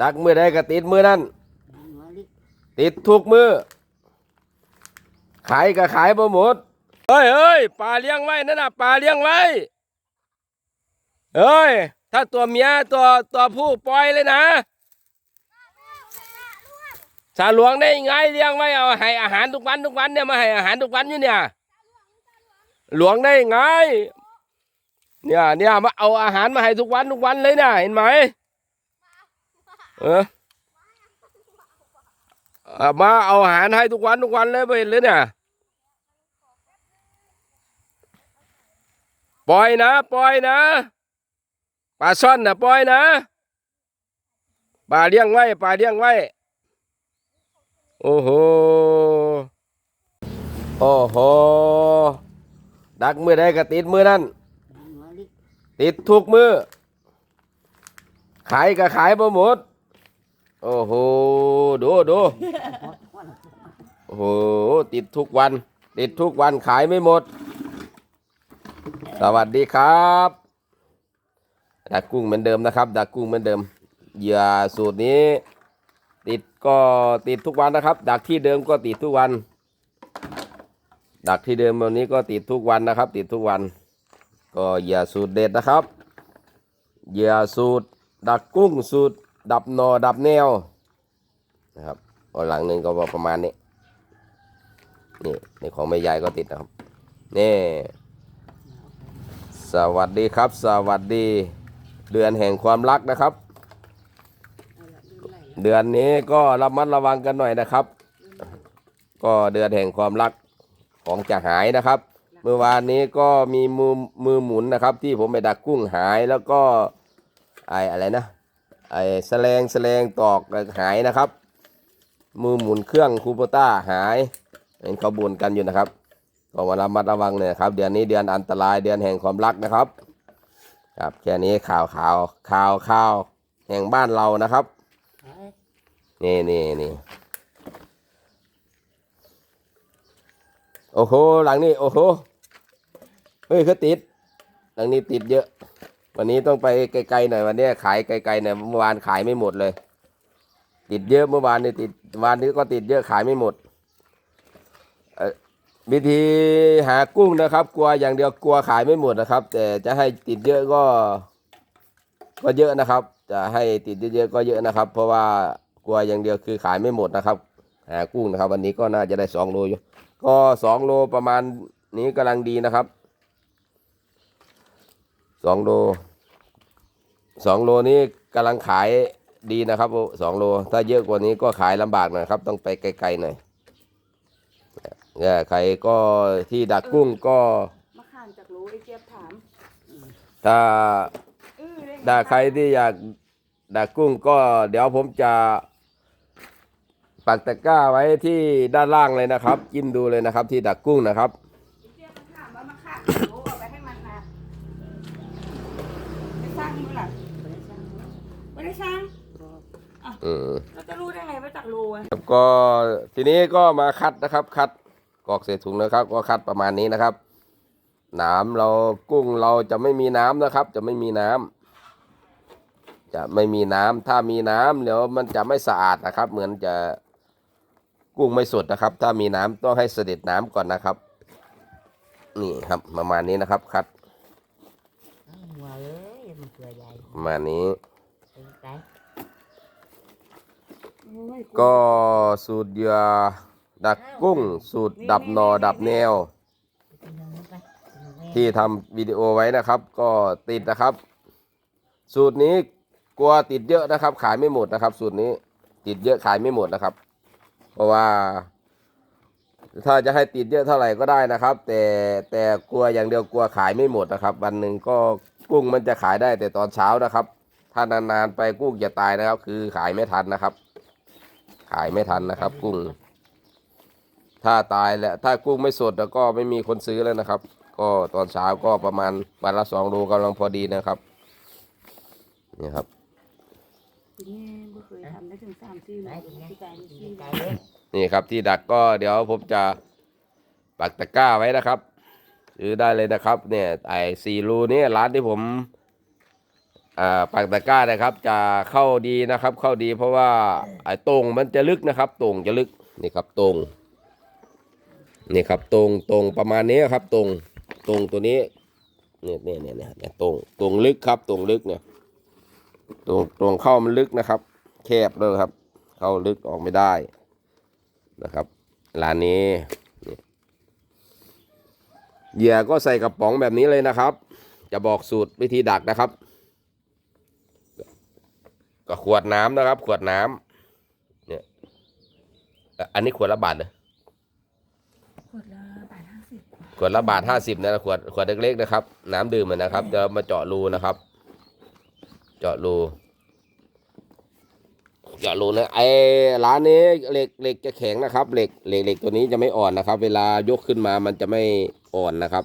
ดักมือใดก็ติดมือนั้นติดทุกมือขายก็ขายบ่หมดเฮ้ยเฮ้ยปลาเลี้ยงไว้นั่นน่ะปลาเลี้ยงไว้เฮ้ยถ้าตัวเมียตัวตัวผู้ปล่อยเลยนะสาหลวงได้ไงเลี้ยงไว้เอาให้อาหารทุกวันทุกวันเนี่ยมาให้อาหารทุกวันอยู่เนี่ยหลวงได้ไงเนี่ยเนี่ยมาเอาอาหารมาให้ทุกวันทุกวันเลยนะเห็นไหม เออมาเอาอาหารให้ทุกวันทุกวันเลยไปเห็นเลยเนี่ยปล่อยนะ ปล่อยนะปลาซ่อนนะปล่อยนะปลาเลี้ยงไว้ปลาเลี้ยงไว้ โอ้โห โอ้โห ดักมือใดก็ติดมือนั่น ติดทุกมือ ขายก็ขายบ่หมด โอ้โห ดูดูโอ้โห ติดทุกวัน ติดทุกวันขายไม่หมด สวัสดีครับดักกุ้งเหมือนเดิมนะครับ ดักกุ้งเหมือนเดิม เหยื่อสูตรนี้ ติดก็ติดทุกวันนะครับ ดักที่เดิมก็ติดทุกวัน ดักที่เดิมวันนี้ก็ติดทุกวันนะครับ ติดทุกวัน ก็เหยื่อสูตรเด็ดนะครับ เหยื่อสูตร ดักกุ้งสูตร ดับนอดับแนวนะครับก็หลังหนึ่งก็ประมาณนี้นี่ในของแม่ยายก็ติดนะครับนี่สวัสดีครับ สวัสดีเดือนแห่งความรักนะครับ เดือนนี้ก็ระมัดระวังกันหน่อยนะครับ ก็เดือนแห่งความรักของจะหายนะครับ เมื่อวานนี้ก็มีมือมือหมุนนะครับ ที่ผมไปดักกุ้งหายแล้วก็ไออะไรนะ ไอแสลงแสลงตอกหายนะครับ มือหมุนเครื่องคูปต้าหายเห็นเขาบ่นกันอยู่นะครับก็มาระมัดระวังเนี่ยครับ เดือนนี้เดือนอันตรายเดือนแห่งความรักนะครับ ครับแค่นี้ข่าวข่าวข่าวข่าวแห่งบ้านเรานะครับนี่นี่นี่โอ้โหหลังนี้โอ้โหเฮ้ยเขาติดหลังนี้ติดเยอะ วันนี้ต้องไปไกลๆหน่อยวันนี้ขายไกลๆหน่อยเมื่อวานขายไม่หมดเลย ติดเยอะเมื่อวานนี่ติดวันนี้ก็ติดเยอะขายไม่หมดวิธีหากุ้งนะครับ กลัวอย่างเดียวกลัวขายไม่หมดนะครับ แต่จะให้ติดเยอะก็ ก็เยอะนะครับ จะให้ติดเยอะๆก็เยอะนะครับ เพราะว่ากลัวอย่างเดียวคือขายไม่หมดนะครับ หากุ้งนะครับ วันนี้ก็น่าจะได้สองโลอยู่ก็สองโลประมาณนี้กำลังดีนะครับ สองโลสองโลนี้กำลังขายดีนะครับสองโล ถ้าเยอะกว่านี้ก็ขายลำบากหน่อยครับ ต้องไปไกลๆหน่อยเนี่ยใครก็ที่ดักกุ้งก็มาข้ามจากรู้ไอ้เจี๊ยบถามถ้าเออได้ถ้าใครที่อยากดักกุ้งก็เดี๋ยวผมจะปักตะกร้าไว้ที่ด้านล่างเลยนะครับจิ้มดูเลยนะครับ ที่ดักกุ้งนะครับไอ้เจี๊ยบมันถามว่ามาข้ามจากรู้เอาไปให้มันนะไปสร้างมั้งล่ะไม่ได้สร้าง อืมเราจะรู้ได้ไงว่าจากรู้อะครับก็ทีนี้ก็มาคัดนะครับ คัดกรอกเศษถุงนะครับ ก็คัดประมาณนี้นะครับน้ำเรากุ้งเราจะไม่มีน้ำนะครับ จะไม่มีน้ำจะไม่มีน้ำถ้ามีน้ำเดี๋ยวมันจะไม่สะอาดนะครับ เหมือนจะกุ้งไม่สดนะครับ ถ้ามีน้ำต้องให้เสด็จน้ำก่อนนะครับ นี่ครับประมาณนี้นะครับ คัดหัวเลยมันเกลือใหญ่ประมาณนี้เป็นไปโอ้ย ก็สูตรเหยื่อดักกุ้ง สูตรดับนอดับแนว ที่ทำวิดีโอไว้นะครับ ก็ติดนะครับ สูตรนี้กลัวติดเยอะนะครับ ขายไม่หมดนะครับ สูตรนี้ติดเยอะขายไม่หมดนะครับ เพราะว่า ถ้าจะให้ติดเยอะเท่าไหร่ก็ได้นะครับ แต่แต่กลัวอย่างเดียวกลัวขายไม่หมดนะครับ วันหนึ่งก็กุ้งมันจะขายได้แต่ตอนเช้านะครับ ถ้านานๆไปกุ้งจะตายนะครับ คือขายไม่ทันนะครับ ขายไม่ทันนะครับ กุ้ง ถ้าตายแล้วถ้ากุ้งไม่สดแล้วก็ไม่มีคนซื้อแล้วนะครับ ก็ตอนเช้าก็ประมาณวันละสองโลกำลังพอดีนะครับนี่ครับทีนี้ไม่เคยทำได้ถึงสามสี่โลไปกินไงที่ใจไม่กิชี้นใจเลยนี่ครับที่ดักก็เดี๋ยวผมจะปักตะกร้าไว้นะครับซื้อได้เลยนะครับ เนี่ยไอ้สี่รูนี่ร้านที่ผมอ่า ปากตะกร้านะครับ จะเข้าดีนะครับ เข้าดีเพราะว่าไอ้ตรงมันจะลึกนะครับตรงจะลึกนี่ครับตรงนี่ครับตรงตรงประมาณนี้ครับ ตรงตรงตัวนี้เนี่ยเนี่ยเนี่ยเนี่ยตรงตรงลึกครับ ตรงลึกเนี่ยตรงตรงเข้ามันลึกนะครับ แคบเลยครับ เข้าลึกออกไม่ได้นะครับร้านนี้นี่เหยื่อก็ใส่กระป๋องแบบนี้เลยนะครับ จะบอกสูตรวิธีดักนะครับ ก็ขวดน้ำนะครับ ขวดน้ำเนี่ยอะอันนี้ขวดละบาทเลยขวดละบาทห้าสิบขวดละบาทห้าสิบนะขวดขวดเล็กๆนะครับ น้ำดื่มอะนะครับเดี๋ยวมาเจาะรูนะครับ เจาะรูเจาะรูนะไอ้ร้านนี้เหล็กเหล็กจะแข็งนะครับเหล็กเหล็กเหล็กตัวนี้จะไม่อ่อนนะครับ เวลายกขึ้นมามันจะไม่อ่อนนะครับ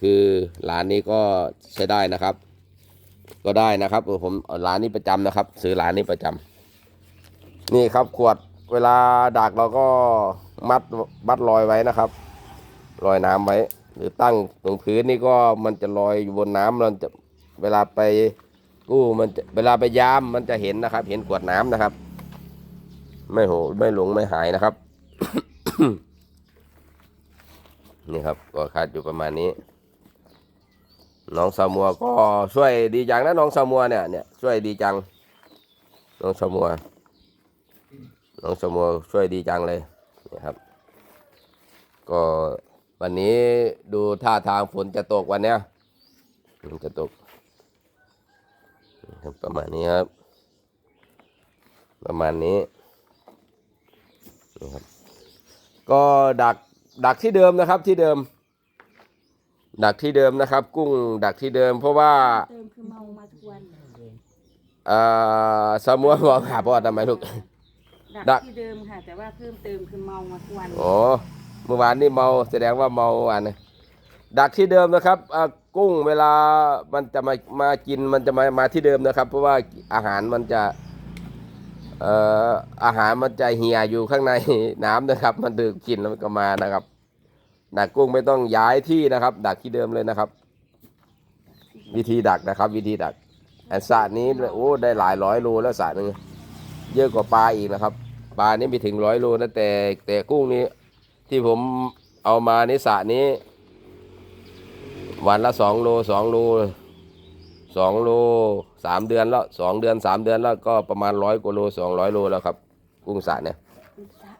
คือร้านนี้ก็ใช้ได้นะครับ ก็ได้นะครับเออผมร้านนี้ประจำนะครับ ซื้อร้านนี้ประจำนี่ครับขวดเวลาดักเราก็มัดมัดรอยไว้นะครับรอยน้ำไว้ หรือตั้งตรงพื้นนี่ก็มันจะลอยอยู่บนน้ำมันจะเวลาไปกู้มันเวลาไปยามมันจะเห็นนะครับ เห็นขวดน้ำนะครับ ไม่โหไม่หลงไม่หายนะครับ นี่ครับก็คาดอยู่ประมาณนี้ น้องสามัวก็ช่วยดีจังนะน้องสามัวเนี่ยเนี่ยช่วยดีจัง น้องสามัว น้องสามัวช่วยดีจังเลยนี่ครับ ก็วันนี้ดูท่าทางฝนจะตกวันเนี้ยฝนจะตกประมาณนี้ครับ ประมาณนี้นี่ครับก็ดักดักที่เดิมนะครับที่เดิม ดักที่เดิมนะครับ กุ้งดักที่เดิม เพราะว่าเติมคือเมามาทุกวันเอ่อสมัวบอกหาพ่อทำไมลูก ดัดักกที่เดิมค่ะ แต่ว่าเพิ่มเติมคือเมามาทุกวันโอ้เมื่อวานนี่เมาแสดงว่าเมาเมื่อวานนะดักที่เดิมนะครับอ่ากุ้งเวลามันจะมามากินมันจะมามาที่เดิมนะครับ เพราะว่าอาหารมันจะเอ่ออาหารมันจะเหี่ยอยู่ข้างในน้ำนะครับ มันดื่มกินแล้วมันก็มานะครับ ดักกุ้งไม่ต้องย้ายที่นะครับ ดักที่เดิมเลยนะครับ วิธีดักนะครับ วิธีดักอันสระนี้โอ้ได้หลายร้อยโลแล้วสระหนึ่งเยอะกว่าปลาอีกนะครับปลานี่ไม่ถึงร้อยโลนะแต่แต่กุ้งนี้ ที่ผมเอามาในสระนี้ วันละสองโลสองโลสองโลสามเดือนแล้วสองเดือนสามเดือนแล้วก็ประมาณร้อยกว่าโลสองร้อยโลแล้วครับ กุ้งสระเนี่ยคือสระ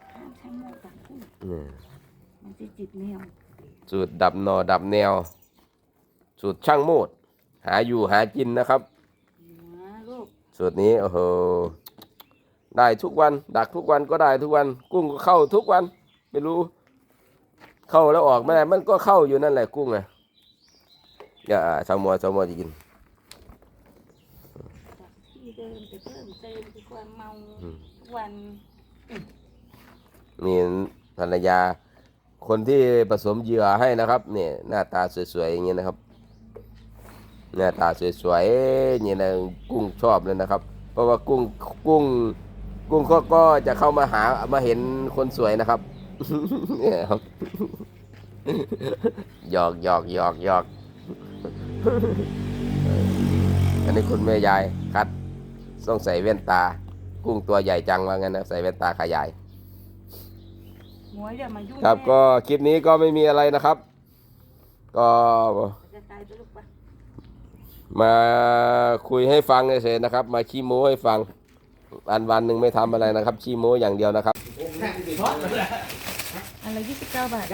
ห้า มใช้โม่ตักกุ้งอืมมันจะจิตแนวสูตรดับหนอดับแนว สูตรช่างโมด หาอยู่หากินนะครับหัวลูกสูตรนี้โอ้โหได้ทุกวัน ดักทุกวันก็ได้ทุกวัน กุ้งก็เข้าทุกวัน ไม่รู้ เข้าแล้วออกไม่ได้มันก็เข้าอยู่นั่นแหละกุ้งไงอย่าชาวมัวชาวมัวจะกินดักที่เดิมแต่เพิ่มเติมคือความเมาอืม ทุกวันนี่ภรรยา คนที่ผสมเหยื่อให้นะครับเนี่ยหน้าตาสวยๆอย่างเงี้ยนะครับ หน้าตาสวยๆเนี่ยนะกุ้งชอบเลยนะครับ เพราะว่ากุ้งกุ้ง กุ้งก็ก็จะเข้ามาหามาเห็นคนสวยนะครับเนี่ยครับหยอกหยอกหยอกหยอกอันนี้คุณแม่ยายคัดต้องใส่แว่นตา กุ้งตัวใหญ่จังว่างั้นนะใส่แว่นตาขยาย หัวอย่ามายุ่งครับแม่ก็คลิปนี้ก็ไม่มีอะไรนะครับ ก็จะตายตัวลูกปะมาคุยให้ฟังเฉยๆนะครับ มาขี้โม้ให้ฟังวันวันๆหนึ่งไม่ทำอะไรนะครับ ขี้โม้อย่างเดียวนะครับ อะไรยี่สิบเก้าบาท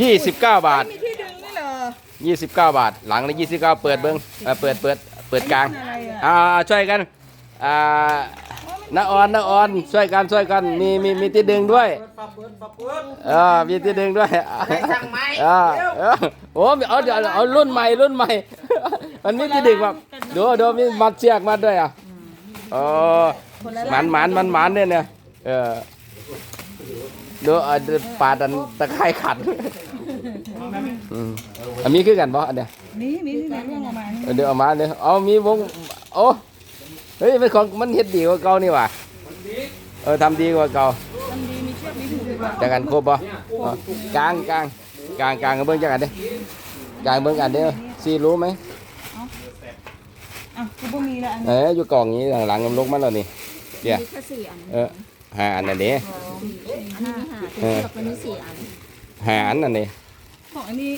ยี่สิบเก้าบาท มีที่ดึงนี่เหรอยี่สิบเก้าบาท หลังในยี่สิบเก้าเปิดเบิ้งเอ่อเปิดเปิดเปิดกลาง อะไรอะ อ่าช่วยกัน อ่า น้าออนน้าออนช่วยกันช่วยกันมีมีมีที่ดึงด้วยฝับเปิดฝับเปิดเออมีที่ดึงด้วยได้สั่งไหมเออเออโอ้เอาเดี๋ยวเอารุ่นใหม่รุ่นใหม่ มันมีที่ดึงแบบดูดูมีมัดเชือกมัดด้วยอะอ๋อหมันหมันมันหมันเนี่ยเนี่ยเออดูเอาดูปาดันตะไคร่ขัดอืมอันนี้คือกันปะอันเนี้ยนี่มีที่ไหนยังมาเออเดี๋ยวเอามาเนี่ยเอามีวงโอ้เฮ้ยเป็นของมันเฮ็ดดีกว่าเก่านี่หว่ะเออทำดีกว่าเก่าทำดีมีเชือกมีถุงดีกว่าจักกันครบปะอ๋อกลางกลางกลางกลางกันเบิ่งจักกันเด้กลางเบิ่งกันเด้อซีรู้ไหมอะกูบ่มีแล้วอันเอนี้ออยู่กล่องนี้หลังๆลกมันแล้วนี่เดี๋ยวมีแค่สี่อันเออหาอันนั่นเด้อันนี้มีห้าแต่เชือกมันมีสี่อันหาอันนั่นเด้ของอันนี้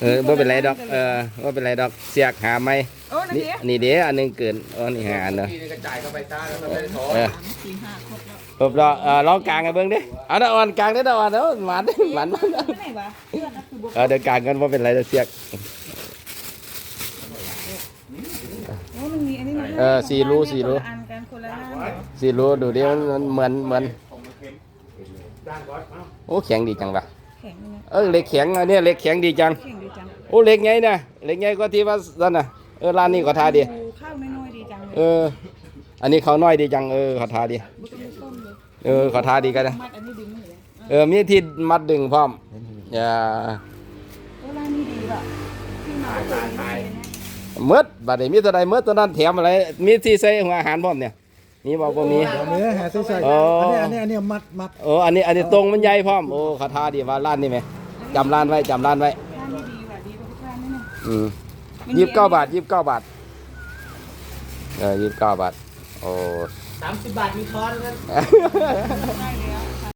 เออบ่เป็นไรดอก เออบ่เป็นไรดอก เสียกหาไหมโอ้นั่นนี่เด้นี่เด้อันหนึงเกินอ๋อนี่หาอันเนาะ นี่กระจายเข้าไปตาแล้วมันไม่ได้ถอเออ สามสี่ห้าครบแล้วครบแล้วเออลองกลางกันเบิ่งดิเอาดอกอ่อนกลางได้ดอกอ่อนเด้อหวานหวานมากไปไหนวะเพื่อนนะคือบ่เออเดี๋ยวกลางกันบ่เป็นไรเดี๋ยวเสียก โอ้มันมีอันนี้มันเออสี่รูสี่รู คนละอันกันคนละหน้าเหรอสิรู้ดูดิมันมันเหมือนเหมือนด้านก่อนเอ้าโอ้แข็งดีจังว่ะแข็ง เลยเออเหล็กแข็งอันเนี้ยเหล็กแข็งดีจังแข็งดีจังโอ้เหล็กไงเนี่ยเหล็กไงก็ที่ว่านั่นน่ะเออร้านนี้ก็ทาดี ดูข้าวน้อยๆดีจังเลยเออ อันนี้เขาน้อยดีจังเออเขาทาดีบ่ต้องมีต้มเลยเออเขาทาดีกันนะมัดอันนี้ดึงเลยเออมีที่มัดดึงพร้อมอย่าโอ้ร้านนี้ดีว่ะที่มาก็เคยมีนะ เมดบัดนี้มีตัวใดเมดตัวนั้นแถมอะไรมีที่ใส่หัวอาหารพร้อมเนี่ย มีบอกว่ามีเดี๋ยวเนื้อหาใส่ใส่อ๋ออันนี้อันนี้อันนี้มัดมัดโอ้อันนี้อันนี้ตรงมันใหญ่พร้อมโอ้เขาทาดีว่าร้านนี้ไหมจำร้านไว้จำร้านไว้ร้านนี้ดีว่ะดีกว่าทุกร้านนี่นะอืมมันยี่สิบเก้าบาทยี่สิบเก้าบาทเออยี่สิบเก้าบาทโอ้ สามสิบบาทมีทอนกันได้แล้ว